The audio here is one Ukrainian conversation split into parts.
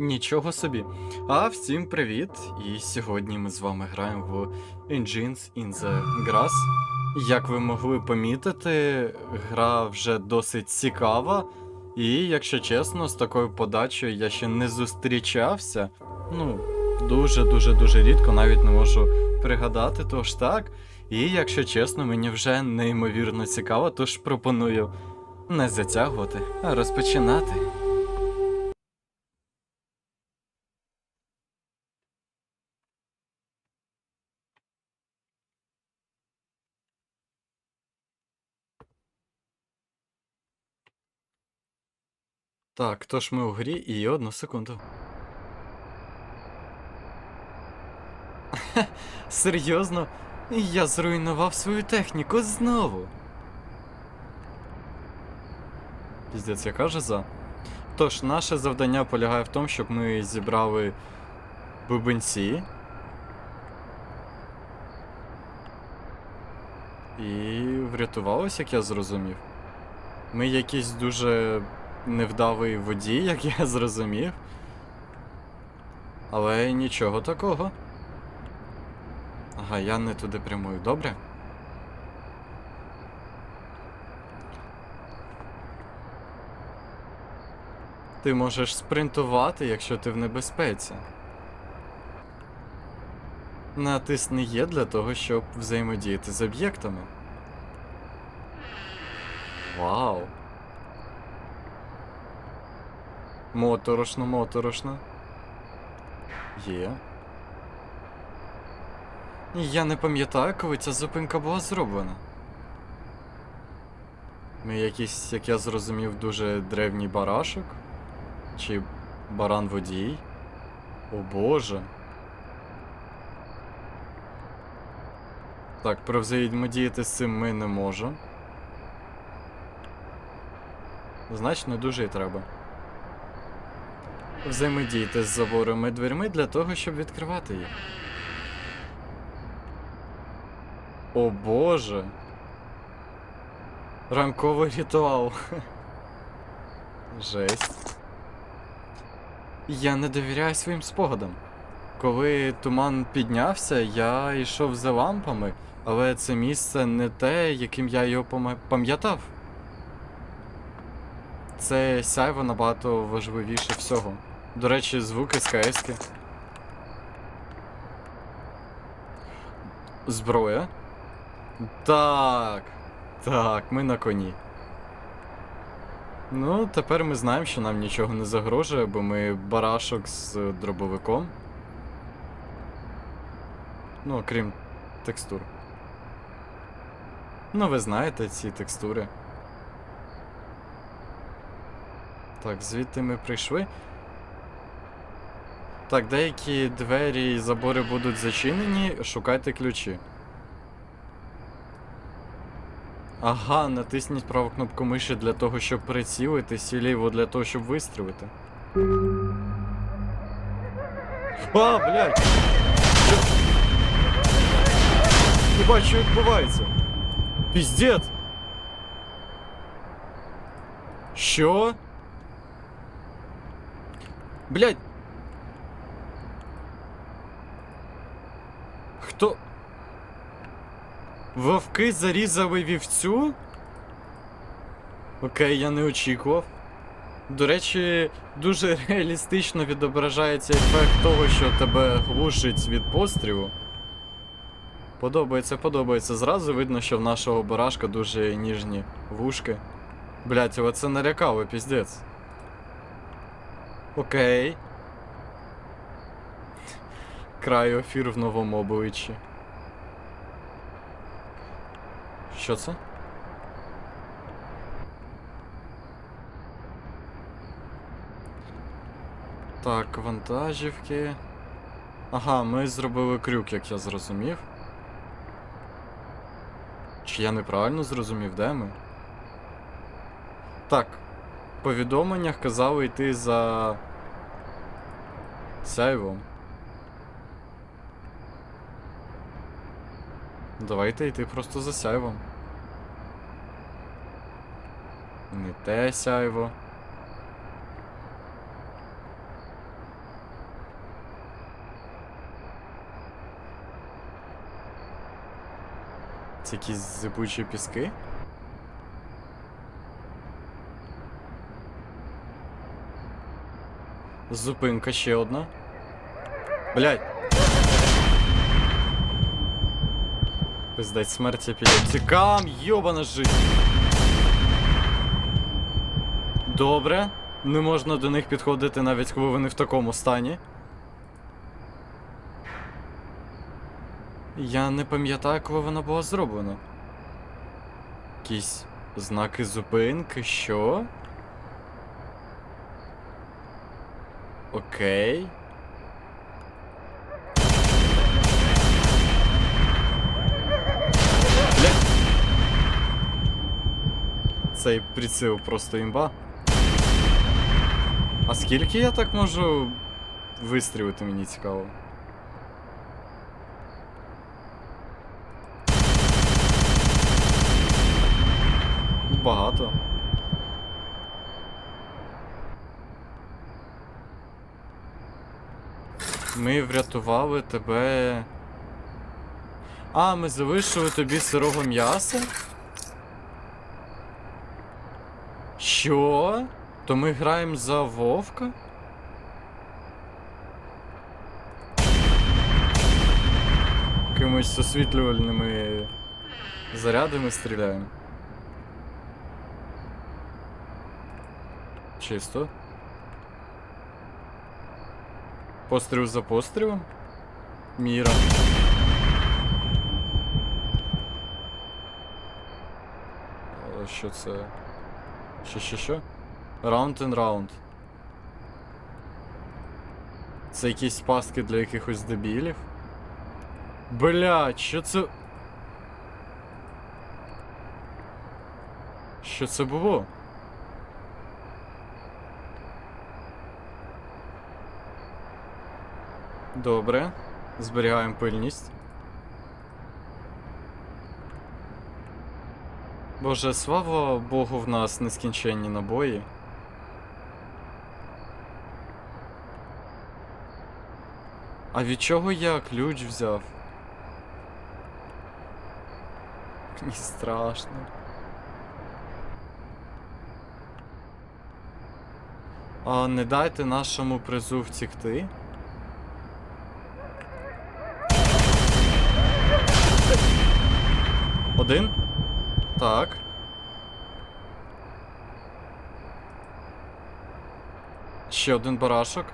Нічого собі. А всім привіт! І сьогодні ми з вами граємо в Engines in the Grass. Як ви могли помітити, гра вже досить цікава. І, якщо чесно, з такою подачею я ще не зустрічався. Ну, дуже-дуже дуже рідко, навіть не можу пригадати, тож так. І, якщо чесно, мені вже неймовірно цікаво, тож пропоную не затягувати, а розпочинати. Так, тож ми у грі і одну секунду. Серйозно? Я зруйнував свою техніку знову. Піздець, яка жиза. Тож, наше завдання полягає в тому, щоб ми зібрали бубенці. І врятувалися, як я зрозумів. Ми якийсь дуже невдалий водій, як я зрозумів. Але нічого такого. Ага, я не туди прямую, добре? Ти можеш спринтувати, якщо ти в небезпеці. Натисни є для того, щоб взаємодіяти з об'єктами. Вау. Моторошно, моторошно. Є. Я не пам'ятаю, коли ця зупинка була зроблена. Ми якийсь, як я зрозумів, дуже древній барашок. Чи баран водій. О боже. Так, про взаємодіяти з цим ми не можемо. Значить, не дуже і треба. Взаємодійте з заборами дверми для того, щоб відкривати їх. О боже. Ранковий ритуал. Жесть. Я не довіряю своїм спогадам. Коли туман піднявся, я йшов за лампами, але це місце не те, яким я його пам'ятав. Це сяйво набагато важливіше всього. До речі, звуки з КСки. Зброя. Так. Так, ми на коні. Ну, тепер ми знаємо, що нам нічого не загрожує, бо ми барашок з дробовиком. Ну, окрім текстур. Ну, ви знаєте ці текстури. Так, звідти ми прийшли. Так, деякі двері і забори будуть зачинені, шукайте ключі. Ага, натисніть праву кнопку миші для того, щоб прицілитись, і ліву для того, щоб вистрілити. А, блядь! Не бачу, що відбувається. Піздець! Що? Блядь! Хто? Вовки зарізали вівцю? Окей, я не очікував. До речі, дуже реалістично відображається ефект того, що тебе глушить від пострілу. Подобається, подобається. Зразу видно, що в нашого барашка дуже ніжні вушки. Блять, але це налякало, піздець. Окей. Крайофір в новому обличчі. Що це? Так, вантажівки. Ага, ми зробили крюк, як я зрозумів. Чи я неправильно зрозумів, де ми? Так. В повідомленнях казали йти за. Сяйвом. Давайте йти просто за сяйвом. Не те сяйво. Це якісь зипучі піски? Зупинка ще одна. Блять! Пиздать смерть епілептикам, йобана жить. Добре. Не можна до них підходити навіть коли вони в такому стані. Я не пам'ятаю, коли вона була зроблена. Якісь знаки зупинки, що? Окей. Цей приціл просто імба. А скільки я так можу вистрілити, мені цікаво. Багато. Ми врятували тебе. А, ми залишили тобі сирого м'яса? Що? То ми граємо за вовка? Якимось освітлювальними зарядами стріляємо. Чисто. Постріл за пострілом. Міра. Е, Що це? Що, що, що? Round and round. Це якісь пастки для якихось дебілів? Блядь, що це. Що це було? Добре. Зберігаємо пильність. Боже, слава Богу, в нас нескінченні набої. А від чого я ключ взяв? Мені страшно. А не дайте нашому призу втікти. Один? Так. Ще один барашок.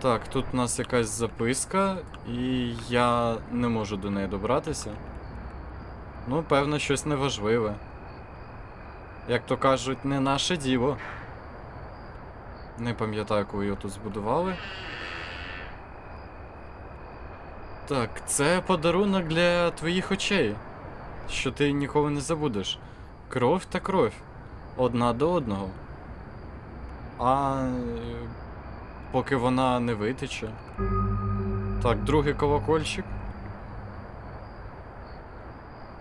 Так, тут у нас якась записка, і я не можу до неї добратися. Ну, певно, щось неважливе. Як то кажуть, не наше діло. Не пам'ятаю, коли його тут збудували. Так, це подарунок для твоїх очей. Що ти ніколи не забудеш. Кров та кров. Одна до одного. А е, поки вона не витече. Так, другий колокольчик.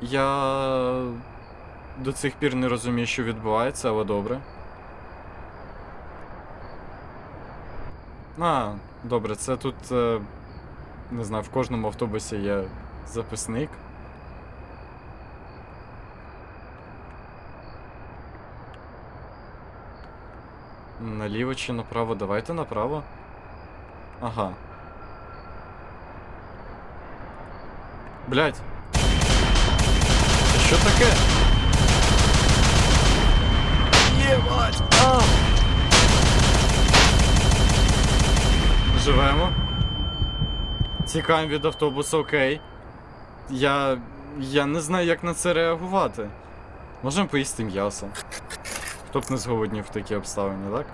Я до цих пір не розумію, що відбувається, але добре. А, добре, це тут. е, Не знаю, в кожному автобусі є записник. Наліво чи направо? Давайте направо. Ага. Блять. Це що таке? Єбать! А! Живемо. Тікаємо від автобуса, окей. Я. Я не знаю, як на це реагувати. Можемо поїсти м'ясо. Хто б не зголоднів в такі обставини, так?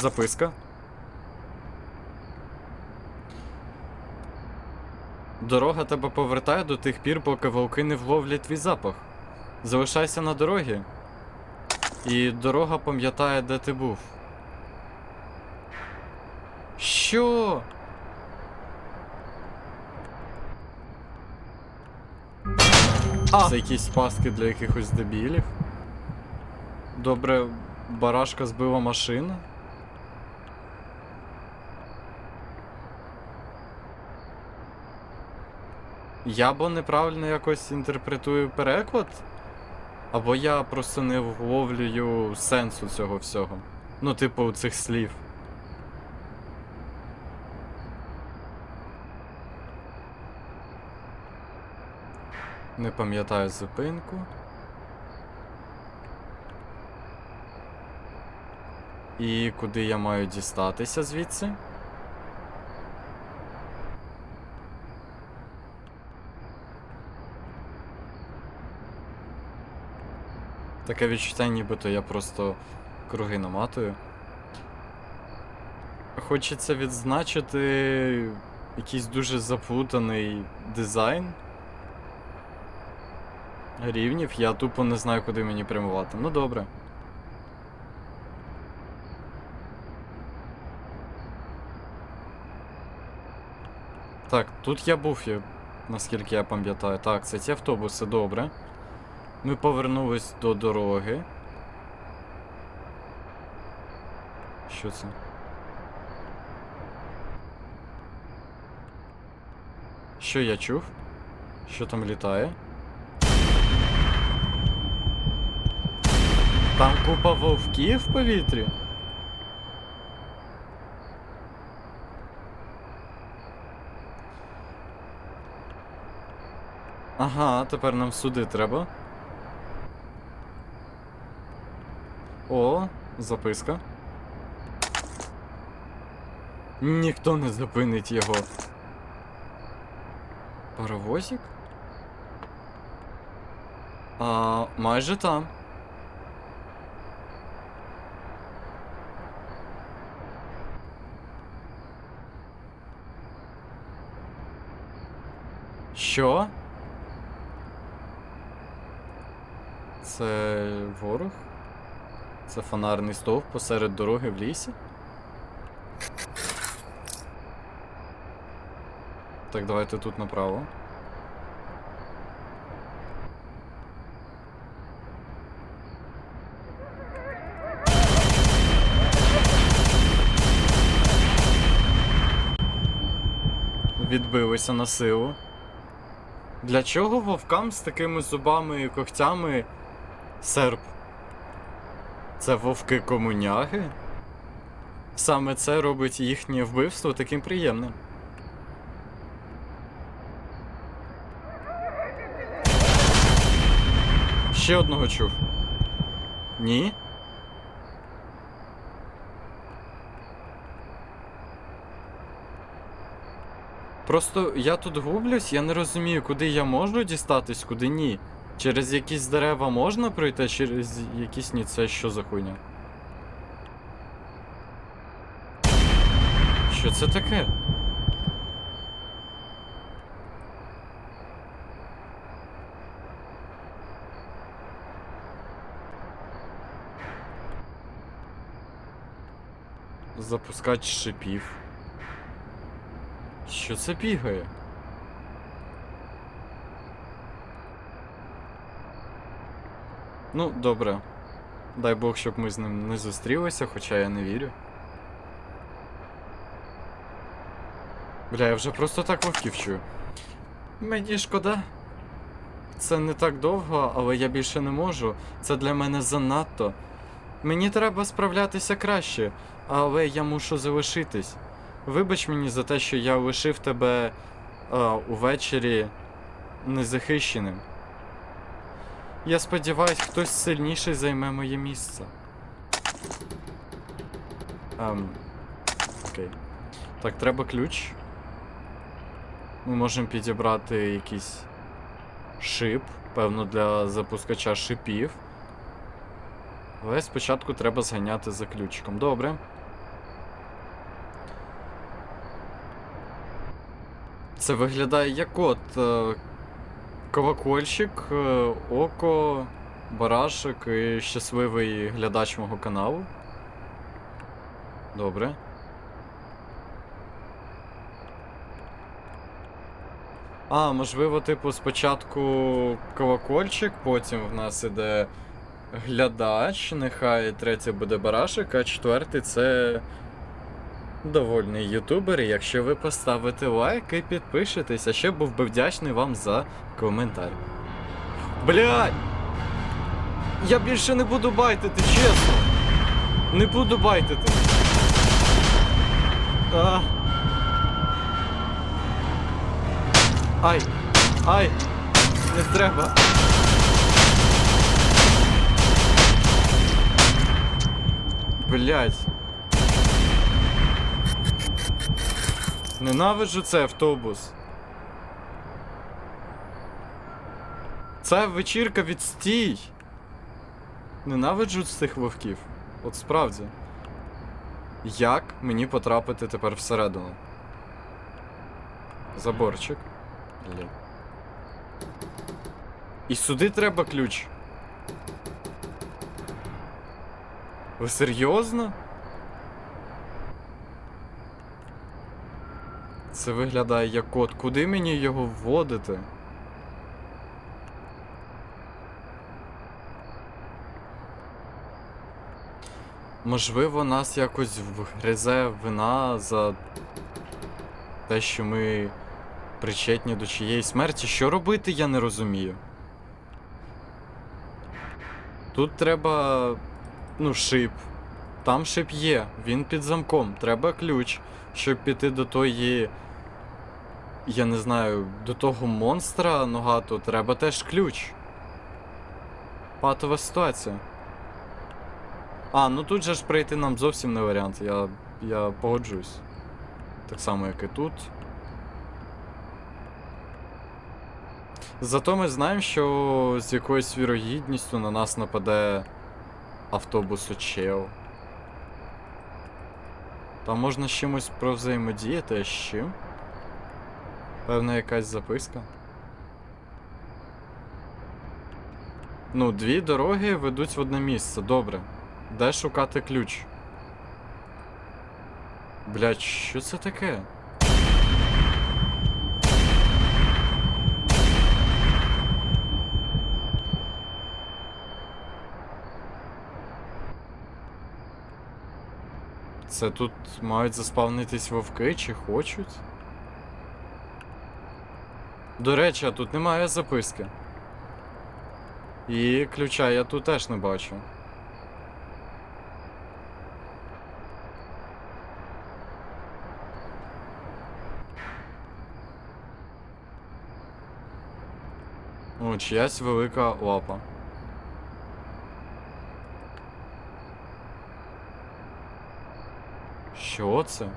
Записка. Дорога тебе повертає до тих пір, поки вовки не вловлять твій запах. Залишайся на дорогі. І дорога пам'ятає, де ти був. Що? А. Це якісь пастки для якихось дебілів. Добре, барашка збила машина. Я бо неправильно якось інтерпретую переклад, або я просто не вловлюю сенсу цього всього. Ну, типу, цих слів. Не пам'ятаю зупинку. І куди я маю дістатися звідси? Таке відчуття, нібито я просто круги наматую. Хочеться відзначити якийсь дуже заплутаний дизайн рівнів. Я тупо не знаю, куди мені прямувати. Ну добре. Так, тут я був, наскільки я пам'ятаю. Так, це ті автобуси, добре. Ми повернулись до дороги. Що це? Що я чув? Що там літає? Там купа вовків в повітрі? Ага, тепер нам сюди треба. О, записка. Ніхто не зупинить його. Паровозик? А, майже там. Що? Це ворог? Це фонарний стовп посеред дороги в лісі? Так, давайте тут направо. Відбилися на силу. Для чого вовкам з такими зубами і когтями серп? Це вовки комуняги? Саме це робить їхнє вбивство таким приємним. Ще одного чув. Ні? Просто я тут гублюсь, я не розумію, куди я можу дістатись, куди ні. Через якісь дерева можна пройти, через якісь ні, це що за хуйня? Що це таке? Запускач шипів. Що це бігає? Ну, добре. Дай Бог, щоб ми з ним не зустрілися, хоча я не вірю. Бля, я вже просто так вовків чую. Мені шкода. Це не так довго, але я більше не можу. Це для мене занадто. Мені треба справлятися краще, але я мушу залишитись. Вибач мені за те, що я лишив тебе а, увечері незахищеним. Я сподіваюсь, хтось сильніший займе моє місце. Ем, окей. Так, треба ключ. Ми можемо підібрати якийсь шип, певно, для запускача шипів. Але спочатку треба зганяти за ключиком. Добре. Це виглядає як кот. Колокольчик, е, око, барашек і щасливий глядач мого каналу. Добре. А, можливо, типу, спочатку колокольчик, потім в нас іде глядач, нехай третій буде барашек, а четвертий це довольний ютубер, якщо ви поставите лайк і підпишетесь, а ще був би вдячний вам за коментар. Блядь! Я більше не буду байтити, чесно. Не буду байтити. А. Ай! Ай! Не треба. Блять. Ненавиджу цей автобус. Це вечірка відстій. Ненавиджу цих вовків. От справді. Як мені потрапити тепер всередину? Заборчик. Блін. І сюди треба ключ. Ви серйозно? Це виглядає як код. Куди мені його вводити? Можливо, нас якось вгризе вина за те, що ми причетні до чиєї смерті. Що робити, я не розумію. Тут треба. Ну, шип. Там шип є, він під замком. Треба ключ, щоб піти до тої. Я не знаю, до того монстра ногато треба теж ключ. Патова ситуація. А, ну тут же ж прийти нам зовсім не варіант. Я, я погоджуюсь. Так само, як і тут. Зато ми знаємо, що з якоюсь вірогідністю на нас нападе автобус Очео. Там можна з чимось провзаємодіяти, а з чим? Певна якась записка. Ну, дві дороги ведуть в одне місце, добре. Де шукати ключ? Блять, що це таке? Це тут мають заспавнитись вовки чи хочуть? До речі, а тут немає записки. І ключа я тут теж не бачу. О, чиясь велика лапа. Що це?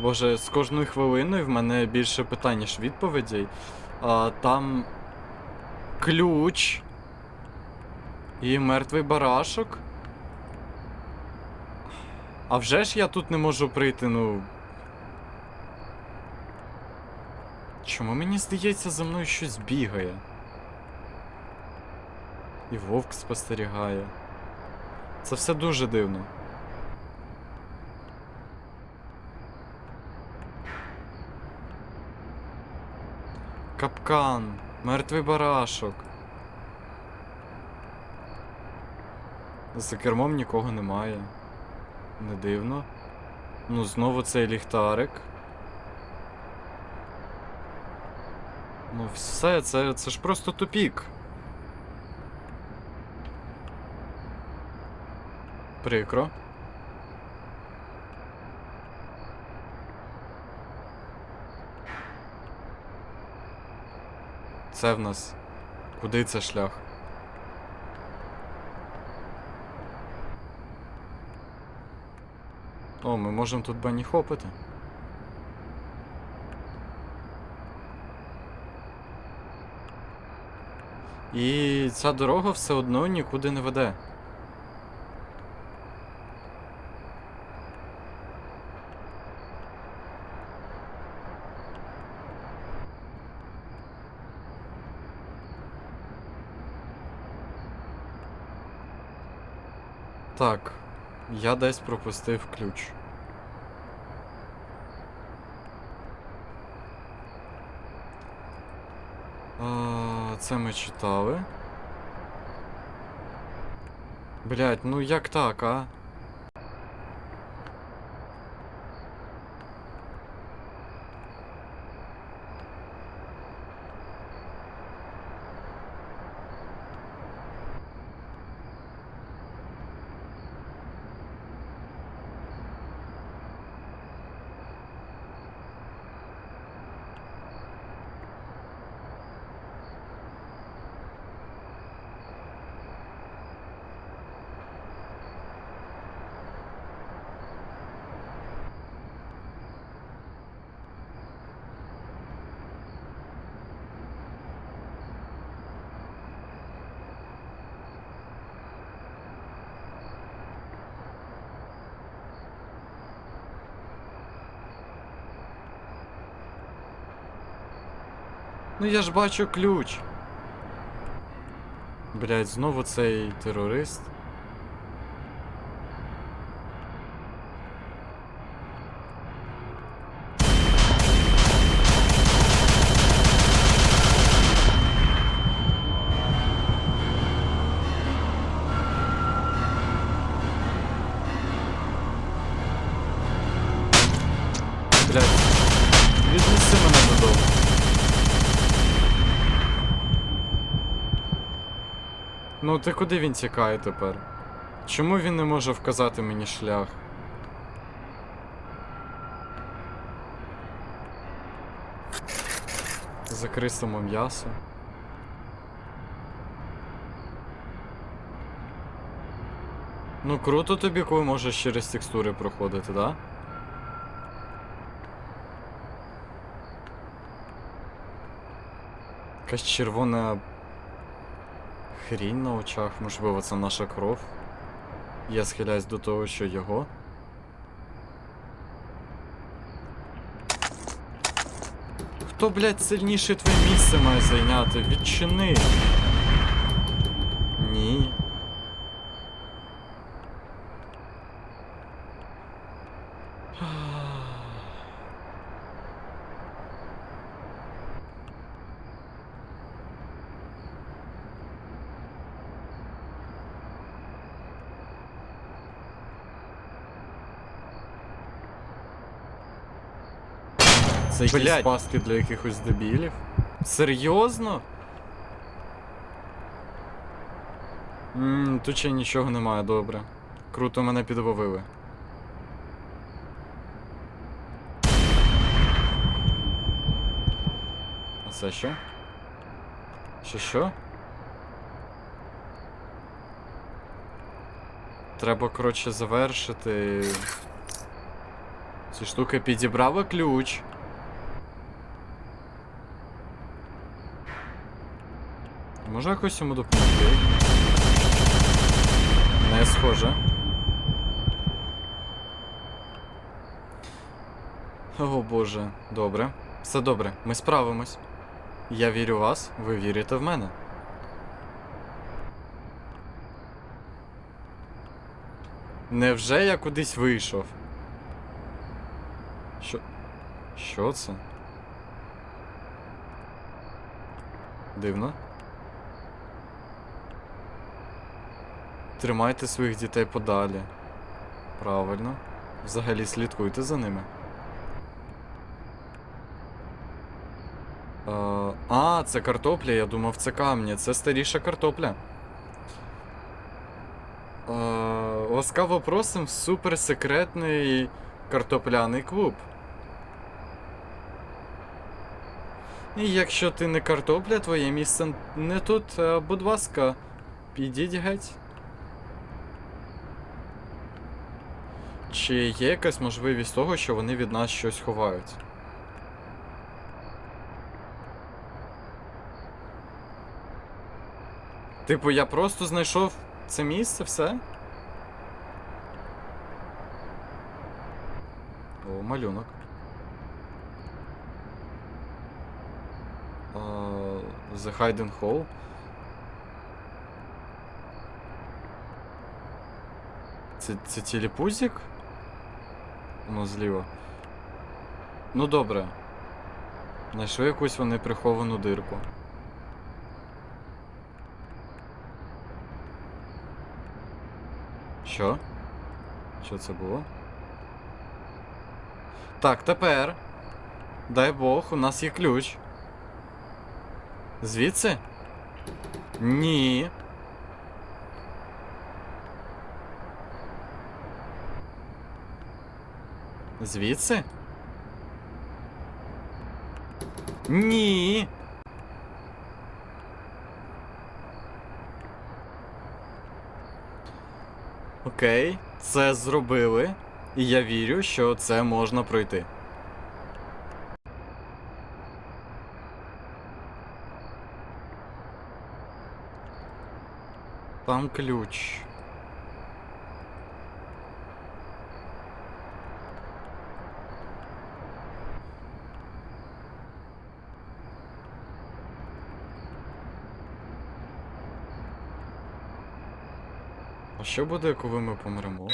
Боже, з кожною хвилиною в мене більше питань, ніж відповідей. А, там ключ і мертвий барашок. А вже ж я тут не можу прийти, ну. Чому мені здається, за мною щось бігає? І вовк спостерігає. Це все дуже дивно. Капкан, мертвий барашок. За кермом нікого немає. Не дивно. Ну, знову цей ліхтарик. Ну, все, це, це ж просто тупік. Прикро. Це в нас. Куди це шлях? О, ми можемо тут бані хопити. І ця дорога все одно нікуди не веде. Так, я десь пропустив ключ. А, це ми читали. Блять, ну як так, а? Ну я ж бачу ключ. Блять, знову цей терорист. Ну, ти куди він тікає тепер? Чому він не може вказати мені шлях? Закрисимо м'ясо. Ну круто тобі, коли можеш через текстури проходити, да? Якась червона хрінь на очах, можливо, це наша кров. Я схиляюсь до того, що його. Хто, блядь, сильніше твоє місце має зайняти? Відчини. Ні. Це якісь Блядь. пастки для якихось дебілів? Серйозно? Ммм, тут ще нічого немає, добре. Круто мене підловили. А це що? Що що? Треба, коротше, завершити. Ці штуки підібрала ключ. Може якось йому допомогти? Не схоже. О боже, добре. Все добре, ми справимось. Я вірю в вас, ви вірите в мене. Невже я кудись вийшов? Що. Що це? Дивно. Тримайте своїх дітей подалі. Правильно. Взагалі слідкуйте за ними. Е, А, це картопля, я думав, це камні. Це старіша картопля. Е, Ласкаво просим в суперсекретний картопляний клуб. І якщо ти не картопля, твоє місце не тут, е, будь ласка, підіть геть. Чи є якась можливість того, що вони від нас щось ховають? Типу, я просто знайшов це місце, все? О, малюнок. А, The Hidden Hole. Це, це тіліпузик? Воно зліва. Ну добре. Знайшли якусь вони приховану дирку. Що? Що це було? Так, тепер. Дай Бог, у нас є ключ. Звідси? Ні. Звідси? Ні. Окей, це зробили. І я вірю, що це можна пройти. Там ключ. А що буде, коли ми помремо?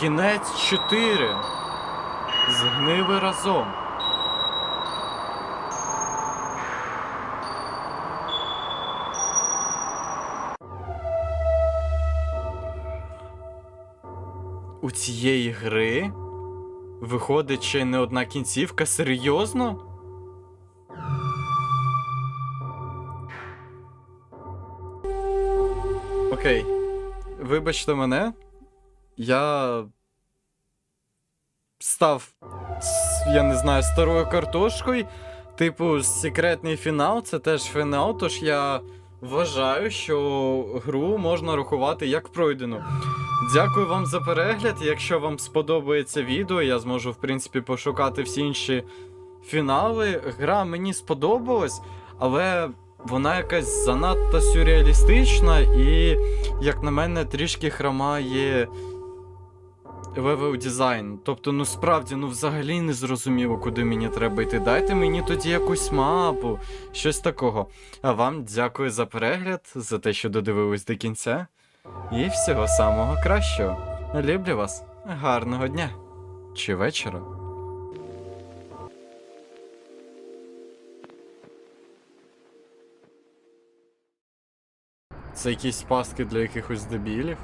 Кінець 4. Згнили разом. У цієї гри виходить ще не одна кінцівка, серйозно? Окей. Вибачте мене. Я став, я не знаю, старою картошкою. Типу, секретний фінал це теж фінал, тож я вважаю, що гру можна рахувати як пройдену. Дякую вам за перегляд. Якщо вам сподобається відео, я зможу, в принципі, пошукати всі інші фінали. Гра мені сподобалась, але вона якась занадто сюрреалістична і, як на мене, трішки хромає левел дизайн. Тобто, ну справді, ну взагалі не зрозуміло, куди мені треба йти. Дайте мені тоді якусь мапу, щось такого. А вам дякую за перегляд, за те, що додивились до кінця. І всього самого кращого. Люблю вас. Гарного дня чи вечора. Це якісь пастки для якихось дебілів.